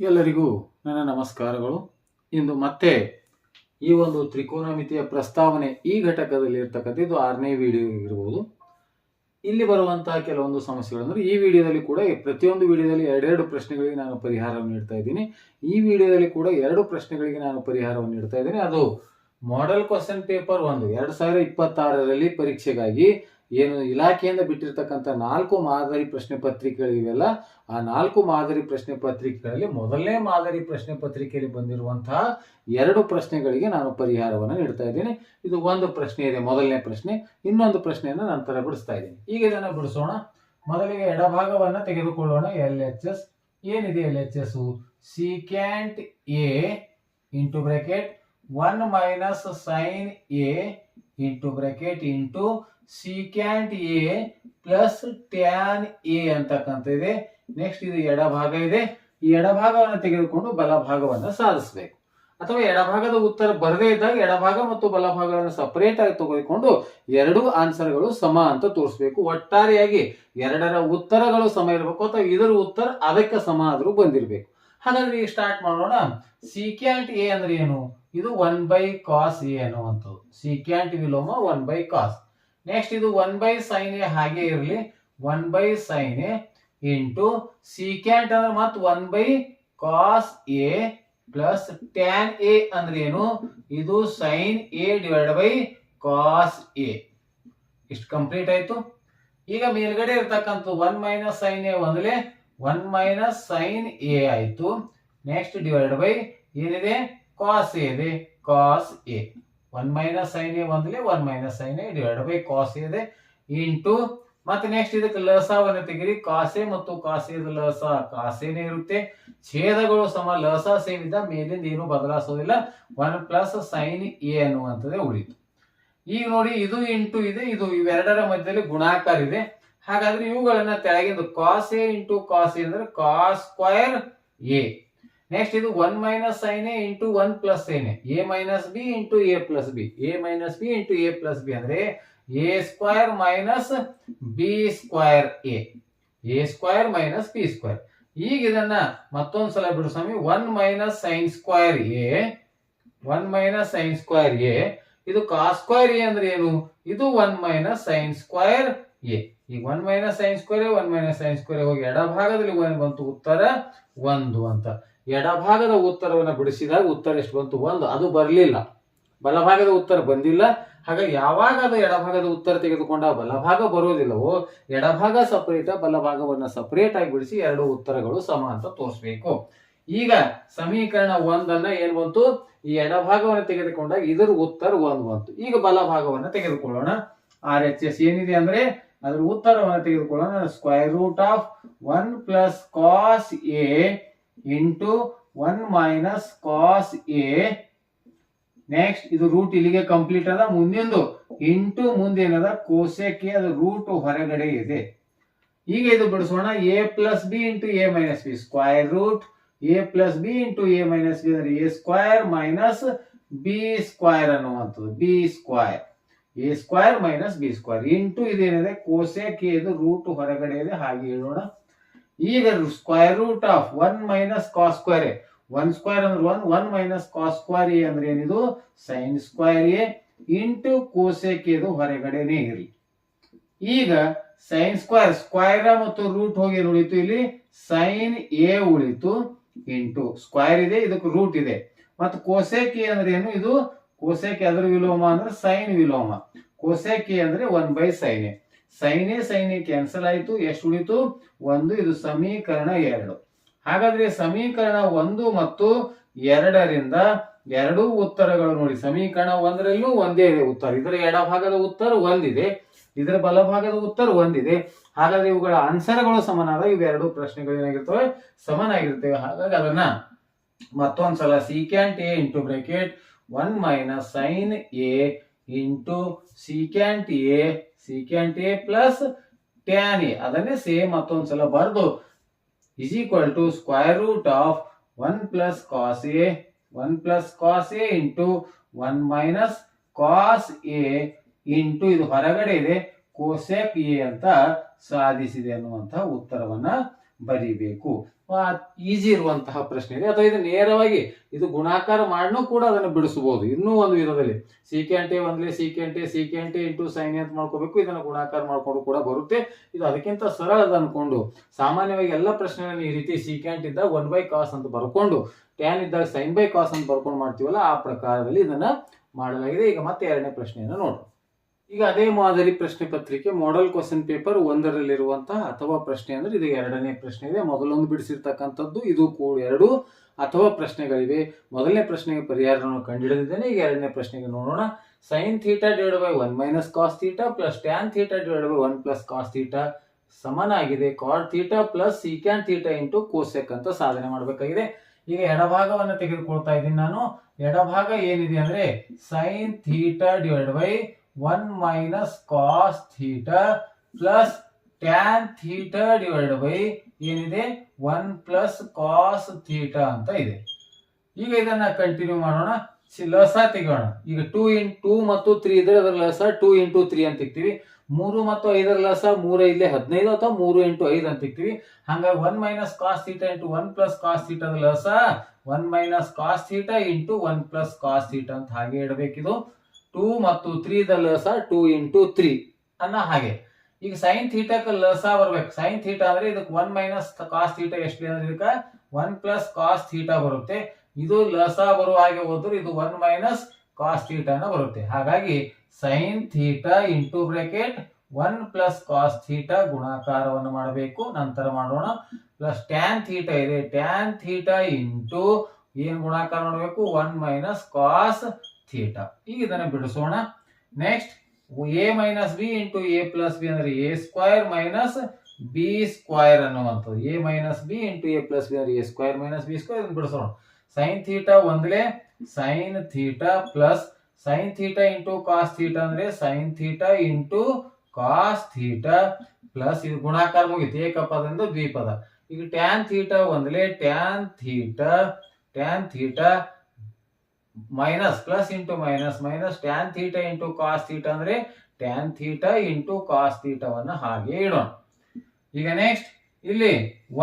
ಎಲ್ಲರಿಗೂ ನನ್ನ ನಮಸ್ಕಾರಗಳು. ಇಂದು ಮತ್ತೆ ಈ ಒಂದು ತ್ರಿಕೋನಮಿತಿಯ ಪ್ರಸ್ತಾವನೆ ಈ ಘಟಕದಲ್ಲಿ ಇರ್ತಕ್ಕಂಥ ಇದು ಆರನೇ ವಿಡಿಯೋ ಇರಬಹುದು ಇಲ್ಲಿ ಬರುವಂತಹ ಕೆಲವೊಂದು ಸಮಸ್ಯೆಗಳು ಈ ವಿಡಿಯೋದಲ್ಲಿ ಕೂಡ ಪ್ರತಿಯೊಂದು ವಿಡಿಯೋದಲ್ಲಿ ಎರಡೆರಡು ಪ್ರಶ್ನೆಗಳಿಗೆ ನಾನು ಪರಿಹಾರವನ್ನು ನೀಡ್ತಾ ಇದ್ದೀನಿ. ಈ ವಿಡಿಯೋದಲ್ಲಿ ಕೂಡ ಎರಡು ಪ್ರಶ್ನೆಗಳಿಗೆ ನಾನು ಪರಿಹಾರವನ್ನು ನೀಡ್ತಾ ಇದ್ದೀನಿ. ಅದು ಮಾಡೆಲ್ ಕ್ವಶನ್ ಪೇಪರ್ ಒಂದು. ಎರಡು ಸಾವಿರ ಇಪ್ಪತ್ತಾರರಲ್ಲಿ ಪರೀಕ್ಷೆಗಾಗಿ ಏನು ಇಲಾಖೆಯಿಂದ ಬಿಟ್ಟಿರ್ತಕ್ಕಂಥ ನಾಲ್ಕು ಮಾದರಿ ಪ್ರಶ್ನೆ ಪತ್ರಿಕೆಗಳಿವೆಲ್ಲ ಆ ನಾಲ್ಕು ಮಾದರಿ ಪ್ರಶ್ನೆ ಪತ್ರಿಕೆಗಳಲ್ಲಿ ಮೊದಲನೇ ಮಾದರಿ ಪ್ರಶ್ನೆ ಪತ್ರಿಕೆಯಲ್ಲಿ ಬಂದಿರುವಂತಹ ಎರಡು ಪ್ರಶ್ನೆಗಳಿಗೆ ನಾನು ಪರಿಹಾರವನ್ನು ನೀಡ್ತಾ ಇದ್ದೀನಿ. ಇದು ಒಂದು ಪ್ರಶ್ನೆ ಇದೆ, ಮೊದಲನೇ ಪ್ರಶ್ನೆ. ಇನ್ನೊಂದು ಪ್ರಶ್ನೆಯನ್ನು ನಂತರ ಬಿಡಿಸ್ತಾ ಇದ್ದೀನಿ. ಈಗ ಇದನ್ನು ಬಿಡಿಸೋಣ. ಮೊದಲಿಗೆ ಎಡಭಾಗವನ್ನು ತೆಗೆದುಕೊಳ್ಳೋಣ. L H S. ಏನಿದೆ L H S? Secant A into bracket one minus sine A into bracket into secant A plus tan A ಅಂತಕ್ಕಂಥ ಇದೆ. ನೆಕ್ಸ್ಟ್ ಇದು ಎಡಭಾಗ ಇದೆ. ಈ ಎಡಭಾಗವನ್ನು ತೆಗೆದುಕೊಂಡು ಬಲಭಾಗವನ್ನು ಸಾಧಿಸಬೇಕು. ಅಥವಾ ಎಡಭಾಗದ ಉತ್ತರ ಬರದೇ ಇದ್ದಾಗ ಎಡಭಾಗ ಮತ್ತು ಬಲಭಾಗಗಳನ್ನು ಸಪರೇಟ್ ಆಗಿ ತೆಗೆದುಕೊಂಡು ಎರಡೂ ಆನ್ಸರ್ಗಳು ಸಮ ಅಂತ ತೋರಿಸ್ಬೇಕು. ಒಟ್ಟಾರೆಯಾಗಿ ಎರಡರ ಉತ್ತರಗಳು ಸಮ ಇರಬೇಕು ಅಥವಾ ಇದರ ಉತ್ತರ ಅದಕ್ಕೆ ಸಮ ಆದರೂ ಬಂದಿರಬೇಕು. ಹಾಗಾದ್ರೆ ಈಗ ಸ್ಟಾರ್ಟ್ ಮಾಡೋಣ. ಸಿಕ್ಯಾಂಟ್ ಎ ಅಂದ್ರೆ ಏನು? ಇದು ಒನ್ ಬೈ ಕಾಸ್ ಎ ಅನ್ನುವಂಥದ್ದು. ಸಿಕ್ಯಾಂಟ್ ವಿಲೋಮ ಒನ್ ಬೈ ಕಾಸ್ ನೆಕ್ಸ್ಟ್ ಇದು ಒನ್ ಬೈ ಸೈನ್ ಎ ಹಾಗೆ ಇರಲಿ. One by sine A into secant ಅಂದ್ರೆ ಮತ್ತೆ one by cos A plus tan A ಅಂದ್ರೆ ಏನು? ಇದು sine A divide by cos A ಇಷ್ಟು ಕಂಪ್ಲೀಟ್ ಆಯ್ತು. ಈಗ ಮೇಲ್ಗಡೆ ಇರ್ತಕ್ಕಂಥ ಒನ್ ಮೈನಸ್ ಸೈನ್ ಎ ಒಂದಲೇ ಒನ್ ಮೈನಸ್ ಸೈನ್ ಎ ಆಯ್ತು. ನೆಕ್ಸ್ಟ್ ಡಿವೈಡ್ ಬೈ ಏನಿದೆ? ಕಾಸ್ ಎ ಇದೆ. Cos A one minus sine A ಒಂದಲೇ one minus sine A divide by cos ಇದೆ. ಇಂಟು, ಮತ್ತೆ ನೆಕ್ಸ್ಟ್ ಇದಕ್ಕೆ ಲಸವನ್ನು ತೆಗಿರಿ. ಕಾಸೆ ಮತ್ತು ಕಾಸೆದ ಲಸ ಕಾಸೇನೆ ಇರುತ್ತೆ. ಛೇದಗಳು ಸಮ ಲಸ ಸೇವಿದ ಮೇಲಿಂದ ಏನು ಬದಲಾಯಿಸೋದಿಲ್ಲ. ಒನ್ ಪ್ಲಸ್ ಸೈನ್ ಎ ಅನ್ನುವಂಥದ್ದೇ ಉಳಿತು. ಈಗ ನೋಡಿ, ಇದು ಇಂಟು ಇದೆ, ಇದು ಇವೆರಡರ ಮಧ್ಯದಲ್ಲಿ ಗುಣಾಕಾರ ಇದೆ. ಹಾಗಾದ್ರೆ ಇವುಗಳನ್ನ ತೆಳಗಿಂದು cos A into cos A ಅಂದ್ರೆ ಕಾಸ್ ಸ್ಕ್ವೈರ್ ಎ ನೆಕ್ಸ್ಟ್ ಇದು one minus sine A into one plus sine A minus B into A plus B A minus B into A plus B ಅಂದ್ರೆ A square minus B square A A square minus B square ಈಗ ಇದನ್ನ ಮತ್ತೊಂದ್ಸಲ ಬಿಡು ಸ್ವಾಮಿ. One minus sine square A one minus sine square A ಇದು cos square A ಅಂದ್ರೆ ಏನು? ಇದು one minus sine square A ಈಗ one minus sine square one minus sine square ಹೋಗಿ ಎಡಭಾಗದಲ್ಲಿ ಒಂದು ಬಂತು, ಉತ್ತರ ಒಂದು ಅಂತ. ಎಡಭಾಗದ ಉತ್ತರವನ್ನು ಬಿಡಿಸಿದಾಗ ಉತ್ತರ ಎಷ್ಟು ಬಂತು? ಒಂದು. ಅದು ಬರಲಿಲ್ಲ. ಬಲಭಾಗದ ಉತ್ತರ ಬಂದಿಲ್ಲ. ಹಾಗಾಗಿ ಯಾವಾಗ ಅದು ಎಡಭಾಗದ ಉತ್ತರ ತೆಗೆದುಕೊಂಡ ಬಲಭಾಗ ಬರೋದಿಲ್ಲವೋ ಎಡಭಾಗ ಸಪರೇಟ್ ಬಲಭಾಗವನ್ನು ಸಪರೇಟ್ ಆಗಿ ಬಿಡಿಸಿ ಎರಡು ಉತ್ತರಗಳು ಸಮ ಅಂತ ತೋರಿಸ್ಬೇಕು. ಈಗ ಸಮೀಕರಣ ಒಂದನ್ನ ಏನ್ ಬಂತು? ಈ ಎಡಭಾಗವನ್ನು ತೆಗೆದುಕೊಂಡಾಗ ಇದರ ಉತ್ತರ ಒಂದು ಬಂತು. ಈಗ ಬಲಭಾಗವನ್ನು ತೆಗೆದುಕೊಳ್ಳೋಣ. ಆರ್ ಎಚ್ ಎಸ್ ಏನಿದೆ ಅಂದ್ರೆ ಅದರ ಉತ್ತರವನ್ನು ತೆಗೆದುಕೊಳ್ಳೋಣ. Square root of one plus cos A into one minus cos A next ಇದು ರೂಟ್ ಇಲ್ಲಿಗೆ ಕಂಪ್ಲೀಟ್ ಅದ ಮುಂದಿಂದು. ಇಂಟು ಮುಂದೇನದ? ಕೋಸೆಕ್ಕೆ ಅದು ರೂಟ್ ಹೊರಗಡೆ ಇದೆ. ಈಗ ಇದು ಬಿಡಿಸೋಣ. A plus B into A minus B square root A plus B into A minus B ಅಂದ್ರೆ A square minus B square ಅನ್ನುವಂಥದ್ದು. B square A square minus B square into ಇದೇನಿದೆ? ಕೋಸೆಕ್ಕೆ ಇದು root ಹೊರಗಡೆ ಇದೆ. ಹಾಗೆ ಹೇಳೋಣ. ಈಗ square root of one minus cos square A one square ಅಂದ್ರೆ one one minus cos square A ಅಂದ್ರೆ ಏನಿದು? Sine square A into cosec ಇದು ಹೊರಗಡೆನೆ ಇರಲಿ. ಈಗ ಸೈನ್ ಸ್ಕ್ವೇರ್ ಸ್ಕ್ವೈರ್ ಮತ್ತು ರೂಟ್ ಹೋಗಿ ಏನು ಉಳಿತು ಇಲ್ಲಿ? ಸೈನ್ ಎ ಉಳಿತು ಇಂಟು ಸ್ಕ್ವೇರ್ ಇದೆ, ಇದಕ್ಕೆ ರೂಟ್ ಇದೆ. ಮತ್ತು ಕೋಸೆಕ್ ಎ ಅಂದ್ರೆ ಏನು ಇದು? ಕೋಸೆಕ್ ಎದ್ರ ವಿಲೋಮ ಅಂದ್ರೆ ಸೈನ್ ವಿಲೋಮ. ಕೋಸೆಕ್ ಎ ಅಂದ್ರೆ one by sine A sine sine cancel ಆಯ್ತು, ಎಷ್ಟು ಉಳಿತು? ಒಂದು, ಇದು ಸಮೀಕರಣ ಎರಡು. ಹಾಗಾದ್ರೆ ಸಮೀಕರಣ ಒಂದು ಮತ್ತು ಎರಡರಿಂದ ಎರಡೂ ಉತ್ತರಗಳು ನೋಡಿ. ಸಮೀಕರಣ ಒಂದರಲ್ಲೂ ಒಂದೇ ಇದೆ ಉತ್ತರ ಇದರ ಎಡಭಾಗದ ಉತ್ತರ ಒಂದಿದೆ, ಇದರ ಬಲಭಾಗದ ಉತ್ತರ ಒಂದಿದೆ. ಹಾಗಾದ್ರೆ ಇವುಗಳ ಆನ್ಸರ್ಗಳು ಸಮನಾದ ಇವೆರಡು ಪ್ರಶ್ನೆಗಳು ಏನಾಗಿರ್ತವೆ? ಸಮನಾಗಿರ್ತವೆ. ಹಾಗಾಗಿ ಅದನ್ನ ಮತ್ತೊಂದ್ಸಲ secant A into bracket one minus sine A into secant A secant A plus tan A ಅದನ್ನೇ ಸೇಮ್ ಮತ್ತೊಂದ್ಸಲ ಬರೆದು is equal to square root of 1 plus cos A 1 plus cos A into 1 minus cos A into ಇದು ಹೊರಗಡೆ ಇದೆ cosec A ಅಂತ ಸಾಧಿಸಿದೆ ಅನ್ನುವಂತಹ ಉತ್ತರವನ್ನ ಬರಿಬೇಕು. ಈಸಿ ಇರುವಂತಹ ಪ್ರಶ್ನೆ ಇದೆ. ಅಥವಾ ಇದು ನೇರವಾಗಿ ಇದು ಗುಣಾಕಾರ ಮಾಡ್ನೂ ಕೂಡ ಅದನ್ನು ಬಿಡಿಸಬಹುದು ಇನ್ನೂ ಒಂದು ವಿಧದಲ್ಲಿ ಸೀಕೆಂಟೆ ಒಂದ್ಲೆ ಸೀಕೆಂಟೆ ಸೀಕೆಂಟೆ ಇಂಟು ಸೈನ್ ಅಂತ ಮಾಡ್ಕೋಬೇಕು. ಇದನ್ನು ಗುಣಾಕಾರ ಮಾಡಿಕೊಂಡು ಕೂಡ ಬರುತ್ತೆ. ಇದು ಅದಕ್ಕಿಂತ ಸರಳದ ಅನ್ಕೊಂಡು ಸಾಮಾನ್ಯವಾಗಿ ಎಲ್ಲ ಪ್ರಶ್ನೆಗಳನ್ನು ಈ ರೀತಿ ಸೀಕೆಂಟ್ ಇದ್ದಾಗ ಒನ್ ಬೈ ಕಾಸ್ ಅಂತ ಬರ್ಕೊಂಡು ಟ್ಯಾನ್ ಇದ್ದಾಗ ಸೈನ್ ಬೈ ಕಾಸ್ ಅಂತ ಬರ್ಕೊಂಡು ಮಾಡ್ತೀವಲ್ಲ, ಆ ಪ್ರಕಾರದಲ್ಲಿ ಇದನ್ನ ಮಾಡಲಾಗಿದೆ. ಈಗ ಮತ್ತೆ ಎರಡನೇ ಪ್ರಶ್ನೆಯನ್ನು ನೋಡೋಣ. ಈಗ ಅದೇ ಮಾದರಿ ಪ್ರಶ್ನೆ ಪತ್ರಿಕೆ ಮಾಡೆಲ್ ಕ್ವಶನ್ ಪೇಪರ್ ಒಂದರಲ್ಲಿರುವಂತಹ ಅಥವಾ ಪ್ರಶ್ನೆ ಅಂದ್ರೆ ಇದು ಎರಡನೇ ಪ್ರಶ್ನೆ ಇದೆ. ಮೊದಲೊಂದು ಬಿಡಿಸಿರ್ತಕ್ಕಂಥದ್ದು, ಇದು ಕೂಡ ಎರಡು ಅಥವಾ ಪ್ರಶ್ನೆಗಳಿವೆ. ಮೊದಲನೇ ಪ್ರಶ್ನೆಗೆ ಪರಿಹಾರವನ್ನು ಕಂಡುಹಿಡಿದಿದ್ದೇನೆ. ಈಗ ಎರಡನೇ ಪ್ರಶ್ನೆಗೆ ನೋಡೋಣ. Sine theta divide by one minus cos theta plus tan theta divide by one plus cos theta ಸಮನಾಗಿದೆ. Cot theta plus secant theta into cosec ಅಂತ ಸಾಧನೆ ಮಾಡಬೇಕಾಗಿದೆ. ಈಗ ಎಡಭಾಗವನ್ನು ತೆಗೆದುಕೊಳ್ತಾ ಇದ್ದೀನಿ ನಾನು. ಎಡಭಾಗ ಏನಿದೆ ಅಂದ್ರೆ sine theta divide by one minus cos theta plus tan theta divide by ಏನಿದೆ? ಒನ್ ಪ್ಲಸ್ ಕಾಸ್ ಥೀಟಾ ಅಂತ ಇದೆ. ಈಗ ಇದನ್ನ ಕಂಟಿನ್ಯೂ ಮಾಡೋಣ. ಲಸ ತೆಗೋಣ ಈಗ ಟೂ ಇನ್ ಟೂ ಮತ್ತು ತ್ರೀ ಇದ್ರೆ ಅದರ ಲಸ ಟೂ ಇಂಟು ತ್ರೀ ಅಂತ ಇಕ್ತೀವಿ. ಮೂರು ಮತ್ತು ಐದರ ಲಸ ಮೂರು ಇಲ್ಲಿ ಹದಿನೈದು ಅಥವಾ ಮೂರು ಇಂಟು ಐದು ಅಂತ ಇಕ್ತೀವಿ. ಹಂಗಾಗಿ one minus cos theta into one plus cos ಥೀಟಾದ ಲಸ one minus cos theta into one plus cos theta ಅಂತ ಹಾಗೆ ಇಡಬೇಕಿದು. ಟೂ ಮತ್ತು ತ್ರೀ ದ ಲಸ ಟೂ ಇಂಟು ತ್ರೀ ಅನ್ನ ಹಾಗೆ. ಈಗ ಸೈನ್ ಥೀಟಾಕ್ಕೆ ಲಸ ಬರ್ಬೇಕು. ಸೈನ್ ಥೀಟಾ ಅಂದ್ರೆ ಇದಕ್ಕೆ ಒನ್ ಮೈನಸ್ ಕಾಸ್ ಥೀಟಾ ಎಷ್ಟು ಅಂದ್ರೆ ಇದಕ್ಕೆ ಒನ್ ಪ್ಲಸ್ ಕಾಸ್ ಥೀಟಾ ಬರುತ್ತೆ. ಇದು ಲಸ ಬರುವ ಹಾಗೆ ಹೋದ್ರೆ ಇದು ಒನ್ ಮೈನಸ್ ಕಾಸ್ ಥೀಟಾನ ಬರುತ್ತೆ. ಹಾಗಾಗಿ sine theta into bracket one plus cos theta ಗುಣಾಕಾರವನ್ನು ಮಾಡಬೇಕು. ನಂತರ ಮಾಡೋಣ. ಪ್ಲಸ್ ಟ್ಯಾನ್ ಥೀಟಾ ಇದೆ. ಟ್ಯಾನ್ ಥೀಟಾ ಇಂಟು ಏನ್ ಗುಣಾಕಾರ ಮಾಡಬೇಕು? One minus cos theta. ಈಗ ಇದನ್ನು ಬಿಡಿಸೋಣ. Next A minus B into A plus B ಅಂದ್ರೆ A square minus B square ಅನ್ನುವಂಥದ್ದು. A minus B into A plus B ಅಂದ್ರೆ A square minus B square ಇದನ್ನು ಬಿಡಿಸೋಣ. Sine theta ಒಂದ್ಲೆ sine theta plus sine theta into cos theta ಅಂದ್ರೆ sine theta into cos theta plus ಇದು ಗುಣಾಕಾರ ಮುಗಿತು. ಏಕಪದದಿಂದ ದ್ವಿಪದ ಈಗ tan theta ಒಂದ್ಲೆ tan theta tan theta minus plus into minus minus tan theta into cos theta ಅಂದ್ರೆ tan theta into cos ಥೀಟವನ್ನು ಹಾಗೆ ಇಡೋಣ. ಈಗ ನೆಕ್ಸ್ಟ್ ಇಲ್ಲಿ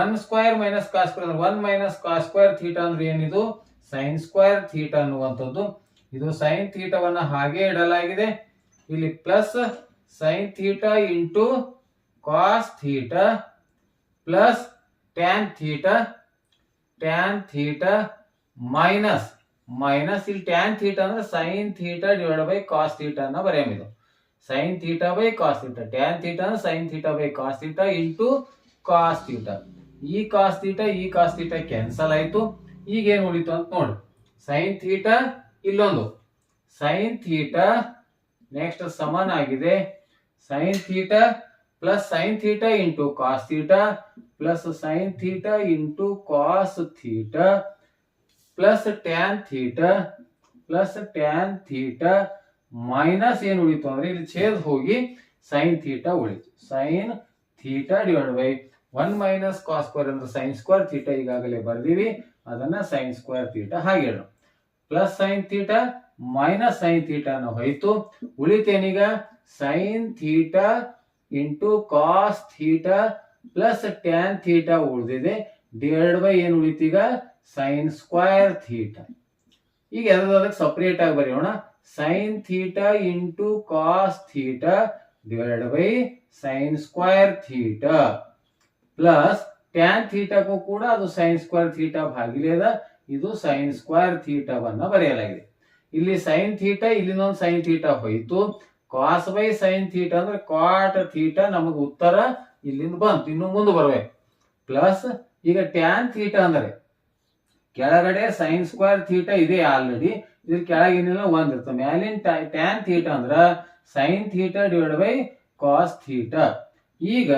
one square minus cos square ಅಂದ್ರೆ one minus cos square theta ಅಂದ್ರೆ ಏನಿದು? Sine square theta ಅನ್ನುವಂಥದ್ದು. ಇದು ಸೈನ್ ಥೀಟವನ್ನು ಹಾಗೆ ಇಡಲಾಗಿದೆ. ಇಲ್ಲಿ plus sine theta into cos theta plus tan theta tan theta minus minus ಇಲ್ಲಿ ಟ್ಯಾನ್ ಥೀಟಾ ಅಂದ್ರೆ sine theta divide by cos theta ಅನ್ನ ಬರೆಯಮಿದು sine theta by cos theta tan theta ಅಂದ್ರೆ sine theta by cos theta into cos theta ಈ cos theta ಈ cos theta cancel ಆಯ್ತು. ಈಗ ಏನು ಉಳಿತು ಅಂತ ನೋಡಿ. ಸೈನ್ ಥೀಟಾ ಇಲ್ಲೊಂದು. ಸೈನ್ ಥೀಟಾ ನೆಕ್ಸ್ಟ್ ಸಮಾನ ಆಗಿದೆ. Sine theta plus sine theta into cos theta plus sine theta into cos theta plus tan theta plus tan theta minus ಏನು ಉಳಿತು ಅಂದ್ರೆ ಇಲ್ಲಿ ಛೇದ್ ಹೋಗಿ ಸೈನ್ ಥೀಟಾ ಉಳಿತು. Sine theta divide by one minus cos square ಅಂದ್ರೆ sine square theta ಈಗಾಗಲೇ ಬರ್ದೀವಿ. ಅದನ್ನ ಸೈನ್ ಸ್ಕ್ವೇರ್ ಥೀಟಾ ಹಾಗೆ plus sine theta minus sine ಥೀಟಾನ ಹೋಯ್ತು. ಉಳಿತೇನೀಗ? Sine theta into cos theta plus tan theta ಉಳಿದಿದೆ. ಡಿವೈಡ್ ಬೈ ಏನು ಉಳಿತೀಗ? ಸೈನ್ ಸ್ಕ್ವೈರ್ ಥೀಟಾ ಈಗ ಅದಕ್ಕೆ ಸೆಪರೇಟ್ ಆಗಿ ಬರೆಯೋಣ. Sine theta into cos theta divided by sine square theta plus tan ಥೀಟಾಕ್ಕೂ ಕೂಡ ಅದು ಸೈನ್ ಸ್ಕ್ವೇರ್ ಥೀಟಾ ಭಾಗಿಲೆ ಅದ. ಇದು ಸೈನ್ ಸ್ಕ್ವೇರ್ ಥೀಟಾವನ್ನ ಬರೆಯಲಾಗಿದೆ. ಇಲ್ಲಿ ಸೈನ್ ಥೀಟಾ ಇಲ್ಲಿನೊಂದು ಸೈನ್ ಥೀಟಾ ಹೋಯಿತು. ಕಾಸ್ ಬೈ ಸೈನ್ ಥೀಟಾ ಅಂದ್ರೆ ಕಾಟ್ ಥೀಟಾ ನಮಗೆ ಉತ್ತರ ಇಲ್ಲಿಂದ ಬಂತು. ಇನ್ನು ಮುಂದೆ ಬರ್ಬೇಕು ಪ್ಲಸ್ ಈಗ ಟ್ಯಾನ್ ಥೀಟಾ ಅಂದ್ರೆ ಕೆಳಗಡೆ ಸೈನ್ ಸ್ಕ್ವೇರ್ ಥೀಟಾ ಇದೆ ಆಲ್ರೆಡಿ ಇದ್ರ ಕೆಳಗಿನ ಒಂದ್ ಇರ್ತದೆ ಮ್ಯಾಲಿನ ಟ್ಯಾನ್ ಥೀಟಾ ಅಂದ್ರ sine theta divide by cos theta ಈಗ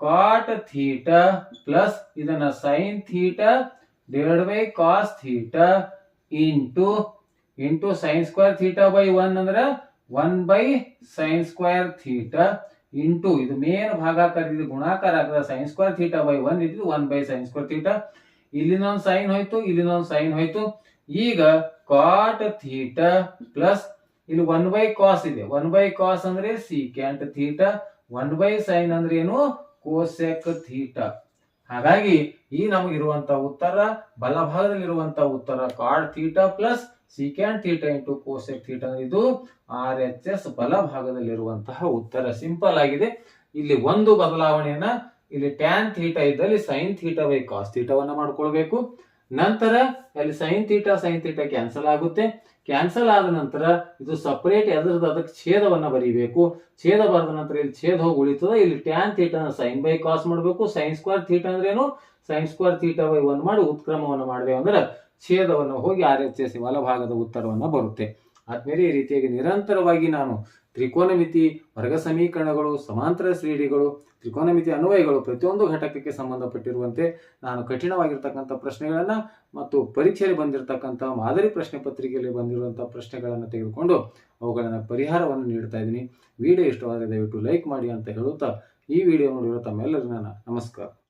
ಕಾಟ್ ಥೀಟಾ ಪ್ಲಸ್ ಇದನ್ನ sine theta divide by cos theta into into sine square theta by one ಅಂದ್ರ one by sine square theta into ಇದು ಮೇನ್ ಭಾಗ ಇದು ಗುಣಾಕಾರ ಆಗ್ತದೆ. Sine square theta by one ಇದ್ದು one by sine square theta ಇಲ್ಲಿನೊಂದು sine ಹೋಯ್ತು, ಇಲ್ಲಿನೊಂದು sine ಹೋಯ್ತು. ಈಗ ಕಾಟ್ ಥೀಟ ಪ್ಲಸ್ ಇಲ್ಲಿ ಒನ್ ಬೈ ಕಾಸ್ ಇದೆ. ಒನ್ ಬೈ ಕಾಸ್ ಅಂದ್ರೆ secant theta one by sine ಅಂದ್ರೆ ಏನು? ಕೋಸೆಕ್ ಥೀಟಾ ಹಾಗಾಗಿ ಈ ನಮಗಿರುವಂತಹ ಉತ್ತರ ಬಲಭಾಗದಲ್ಲಿರುವಂತಹ ಉತ್ತರ cot theta plus secant theta into cosec theta ಇದು ಆರ್ ಎಚ್ ಎಸ್ ಬಲಭಾಗದಲ್ಲಿರುವಂತಹ ಉತ್ತರ. ಸಿಂಪಲ್ ಆಗಿದೆ. ಇಲ್ಲಿ ಒಂದು ಬದಲಾವಣೆಯನ್ನ ಇಲ್ಲಿ ಟ್ಯಾನ್ ಥೀಟಾ ಇದ್ದಲ್ಲಿ ಸೈನ್ ಥೀಟಾ ಬೈ ಕಾಸ್ ಥೀಟಾವನ್ನ ಮಾಡ್ಕೊಳ್ಬೇಕು. ನಂತರ ಅಲ್ಲಿ sine theta sine theta cancel ಆಗುತ್ತೆ. ಕ್ಯಾನ್ಸಲ್ ಆದ ನಂತರ ಇದು ಸಪರೇಟ್ ಎದ್ರದ್ದು ಅದಕ್ಕೆ ಛೇದವನ್ನ ಬರೀಬೇಕು. ಛೇದ ಬರೆದ ನಂತರ ಇಲ್ಲಿ ಛೇದ ಹೋಗಿ ಉಳಿತದ. ಇಲ್ಲಿ ಟ್ಯಾನ್ ಥೀಟಾನ ಸೈನ್ ಬೈ ಕಾಸ್ ಮಾಡಬೇಕು. ಸೈನ್ ಸ್ಕ್ವೇರ್ ಥೀಟಾ ಅಂದ್ರೆ ಏನು sine square theta by one ಮಾಡಿ ಉತ್ಕ್ರಮವನ್ನು ಮಾಡಿದೆ ಅಂದ್ರೆ ಛೇದವನ್ನು ಹೋಗಿ ಆರ್ ಎಚ್ ಎಸ್ ಬಲಭಾಗದ ಉತ್ತರವನ್ನ ಬರುತ್ತೆ. ಆದ್ಮೇಲೆ ಈ ರೀತಿಯಾಗಿ ನಿರಂತರವಾಗಿ ನಾನು ತ್ರಿಕೋನಮಿತಿ ವರ್ಗ ಸಮೀಕರಣಗಳು, ಸಮಾಂತರ ಶ್ರೇಣಿಗಳು, ತ್ರಿಕೋನಮಿತಿ ಅನ್ವಯಗಳು ಪ್ರತಿಯೊಂದು ಘಟಕಕ್ಕೆ ಸಂಬಂಧಪಟ್ಟಿರುವಂತೆ ನಾನು ಕಠಿಣವಾಗಿರ್ತಕ್ಕಂಥ ಪ್ರಶ್ನೆಗಳನ್ನು ಮತ್ತು ಪರೀಕ್ಷೆಯಲ್ಲಿ ಬಂದಿರತಕ್ಕಂಥ ಮಾದರಿ ಪ್ರಶ್ನೆ ಪತ್ರಿಕೆಯಲ್ಲಿ ಬಂದಿರುವಂಥ ಪ್ರಶ್ನೆಗಳನ್ನು ತೆಗೆದುಕೊಂಡು ಅವುಗಳನ್ನು ಪರಿಹಾರವನ್ನು ನೀಡ್ತಾ ಇದ್ದೀನಿ. ವಿಡಿಯೋ ಇಷ್ಟವಾದರೆ ದಯವಿಟ್ಟು ಲೈಕ್ ಮಾಡಿ ಅಂತ ಹೇಳುತ್ತಾ ಈ ವಿಡಿಯೋ ನೋಡಿರೋ ತಮ್ಮೆಲ್ಲರಿಗೂ ನಮಸ್ಕಾರ.